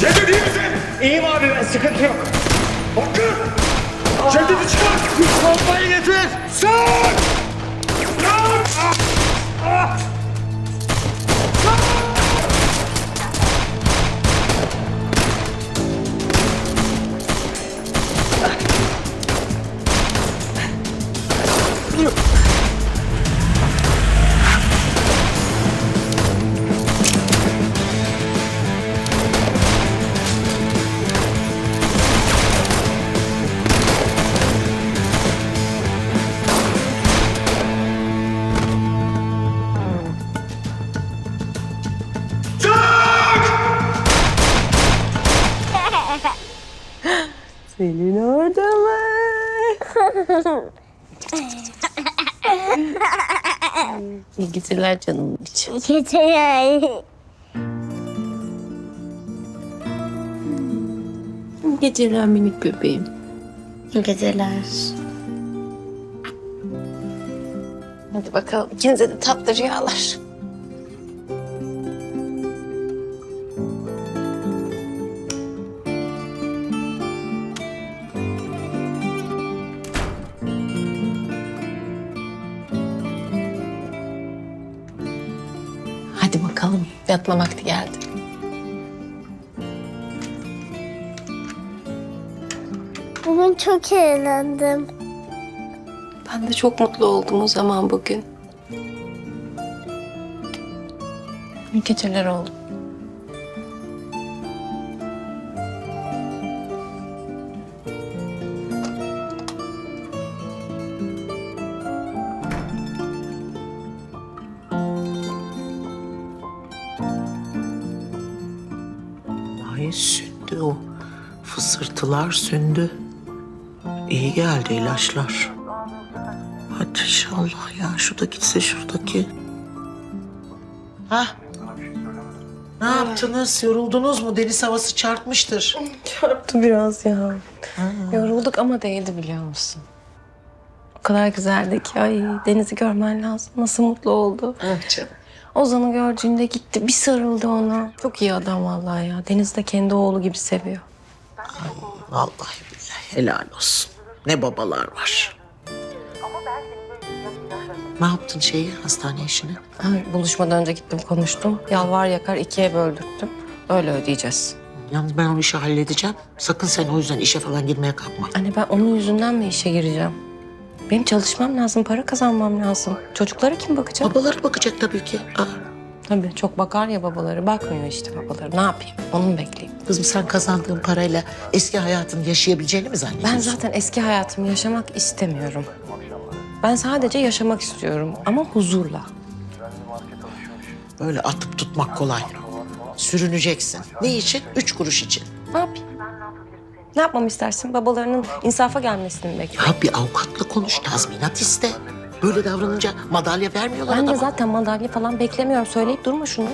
Cevdet iyi misin? İyiyim abi ben sıkıntı yok. Hakkı! Cevdet'i çıkar! Pompayı getir. Sen! Lan! Selin orada mı? İyi geceler canım için. Geceler. İyi geceler minik bebeğim. Geceler. Hadi bakalım ikinize de tatlı rüyalar. Yatma vakti geldi. Bugün çok eğlendim. Ben de çok mutlu oldum o zaman bugün. İyi geceler oğlum. Ay sündü o. Fısırtılar sündü. İyi geldi ilaçlar. Hadi inşallah ya. Şu da gitse şuradaki. Ha? Ne yaptınız? Yoruldunuz mu? Deniz havası çarpmıştır. Çarptı biraz ya. Yorulduk ama değdi biliyor musun? O kadar güzeldi ki. Ay Deniz'i görmen lazım. Nasıl mutlu oldu. Ah canım. Ozan'ı gördüğünde gitti. Bir sarıldı ona. Çok iyi adam vallahi ya. Deniz de kendi oğlu gibi seviyor. Vallahi billahi helal olsun. Ne babalar var. Ne yaptın şeyi, hastane işini? Ay, buluşmadan önce gittim konuştum. Yalvar yakar ikiye böldürttüm. Öyle ödeyeceğiz. Yalnız ben o işi halledeceğim. Sakın sen o yüzden işe falan girmeye kalkma. Anne ben onun yüzünden mi işe gireceğim? Benim çalışmam lazım, para kazanmam lazım. Çocuklara kim bakacak? Babaları bakacak tabii ki. Aa, Tabii çok bakar ya babaları. Bakmıyor işte babaları. Ne yapayım? Onu mu bekleyeyim? kızım sen kazandığın parayla eski hayatını yaşayabileceğini mi zannediyorsun? Ben zaten eski hayatımı yaşamak istemiyorum. Ben sadece yaşamak istiyorum ama huzurla. Böyle atıp tutmak kolay. Sürüneceksin. Ne için? Üç kuruş için. Ne yapayım? Ne yapmamı istersin? Babalarının insafa gelmesini mi bekliyorum. Ya bir avukatla konuş, tazminat iste. Böyle davranınca madalya vermiyorlar Ben de adama. zaten madalya falan beklemiyorum. Söyleyip durma şunu.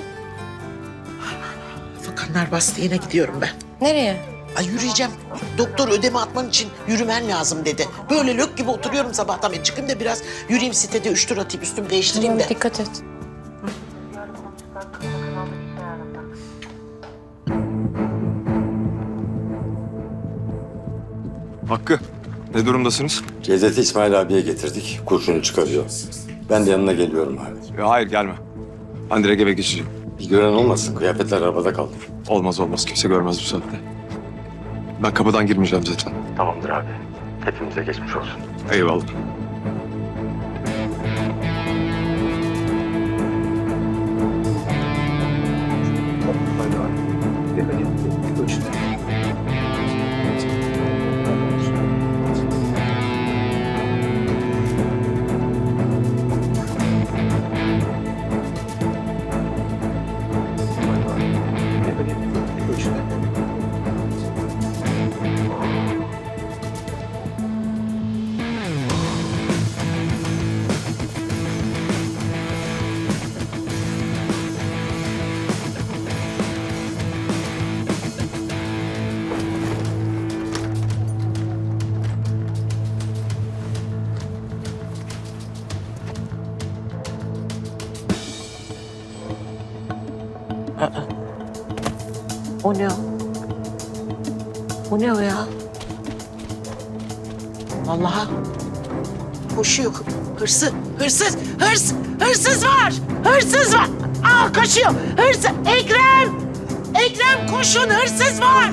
Fakanlar Bastiğine gidiyorum ben. Nereye? Ay yürüyeceğim. Doktor ödeme atman için yürümen lazım dedi. Böyle lök gibi oturuyorum sabahtan beri. Çıkayım da biraz yürüyeyim sitede üç tur atayım, üstümü değiştireyim Tamam, de. dikkat et. Hakkı, ne durumdasınız? Cevdet'i İsmail abiye getirdik. Kurşunu çıkarıyor. Ben de yanına geliyorum abi. E, hayır gelme. Ben direkt eve geçeceğim. Bir gören olmasın. Kıyafetler arabada kaldı. Olmaz olmaz kimse görmez bu saatte. Ben kapıdan girmeyeceğim zaten. Tamamdır abi. Hepimize geçmiş olsun. Eyvallah. O ne o? O ne o ya? Vallahi koşuyor. Hırsız, hırsız, hırs, hırsız var. Hırsız var. Aa kaçıyor. Hırsız. Ekrem! Ekrem koşun hırsız var.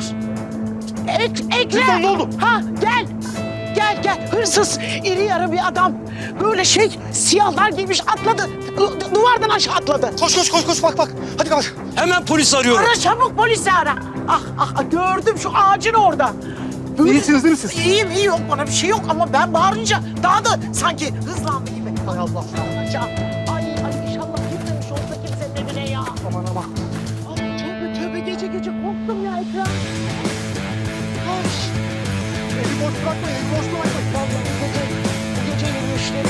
Ek, Ekrem. ne oldu? Ha gel. Gel gel. Hırsız. iri yarı bir adam. Böyle şey siyahlar giymiş atladı. Du- Duvardan aşağı atladı. Koş koş koş koş bak bak. Hadi bak. Hemen polis arıyorum. Ara çabuk polisi ara. Ah ah ah, gördüm şu ağacın orada. Böyle- İyisiniz değil mi siz? İyiyim iyi yok bana bir şey yok ama ben bağırınca daha da sanki hızlandı gibi. Hay Allah. Aşağı. Ay ay inşallah gitmemiş olsa kimsenin evine ya. Aman aman. Ay tövbe tövbe gece gece korktum ya Ekrem. Boş bırakmayın. Evi boş bırakmayın. vallahi bu gece, bu gece yürüyüşleri.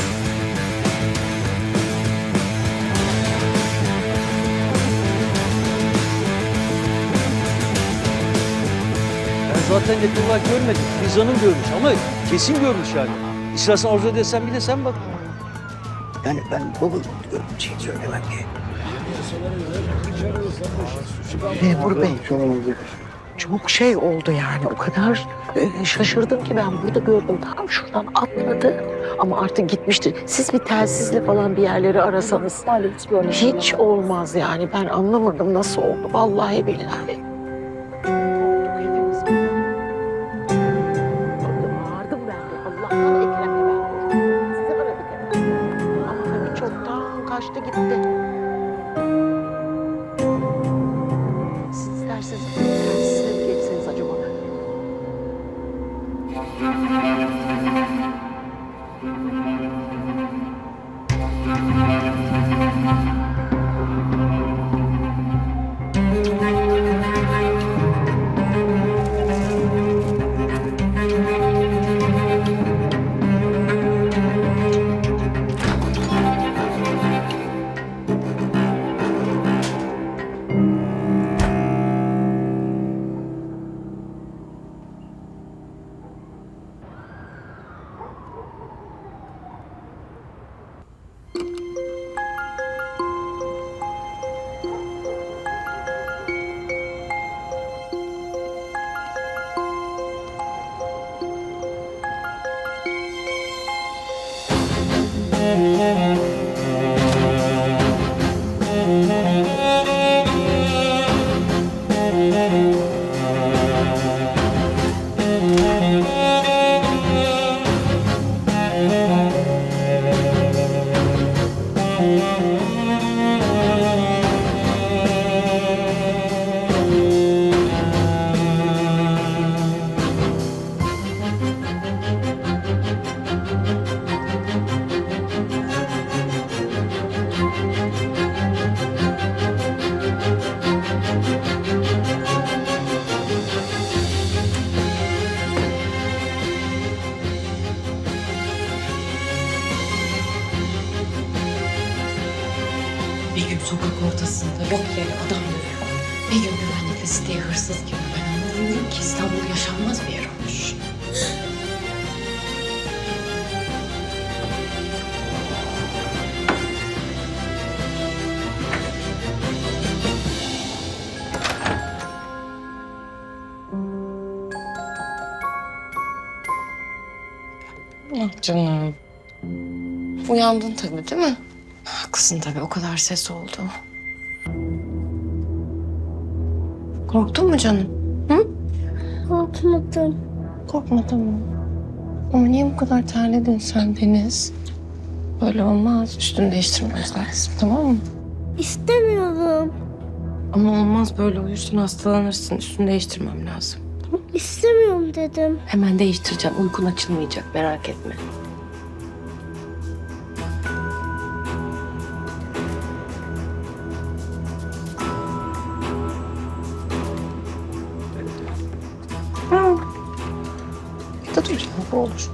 Ben zaten olarak görmedim. Filiz Hanım görmüş ama kesin görmüş yani. İstersen arzu edersen bir de sen bak. Yani ben baba şey söylemem ki. Memur Bey. Çok şey oldu yani o kadar e, şaşırdım ki ben burada gördüm. Tam şuradan atladı. Ama artık gitmiştir. Siz bir telsizle falan bir yerleri arasanız hiç olmaz yani. Ben anlamadım nasıl oldu. Vallahi billahi. Bir sokak ortasında yok yere adam dövüyor. Bir gün güvenlikli siteye hırsız giriyor. Ben anlamıyorum ki İstanbul yaşanmaz bir yer olmuş. Ah canım. Uyandın tabii değil mi? Haklısın tabii o kadar ses oldu. Korktun mu canım? Korkmadım. Korkmadın mı? Ama niye bu kadar terledin sen Deniz? Böyle olmaz. Üstünü değiştirmemiz lazım tamam mı? İstemiyorum. Ama olmaz böyle uyursun hastalanırsın. Üstünü değiştirmem lazım. İstemiyorum dedim. Hemen değiştireceğim. Uykun açılmayacak merak etme. Bu olur.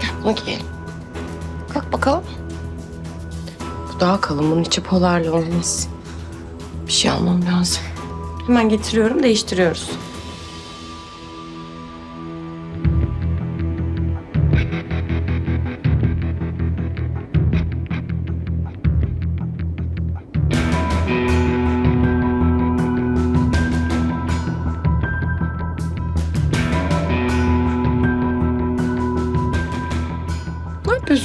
Gel bunu. Kalk bakalım. Bu daha kalın. Bunun içi polarlı olmaz. Bir şey almam lazım. Hemen getiriyorum, değiştiriyoruz.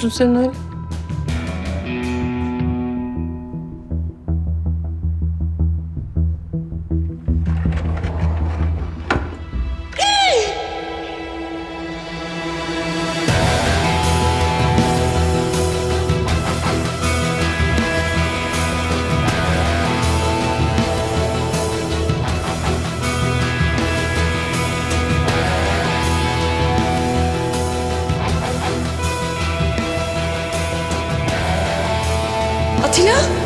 düşünsene. Atilla?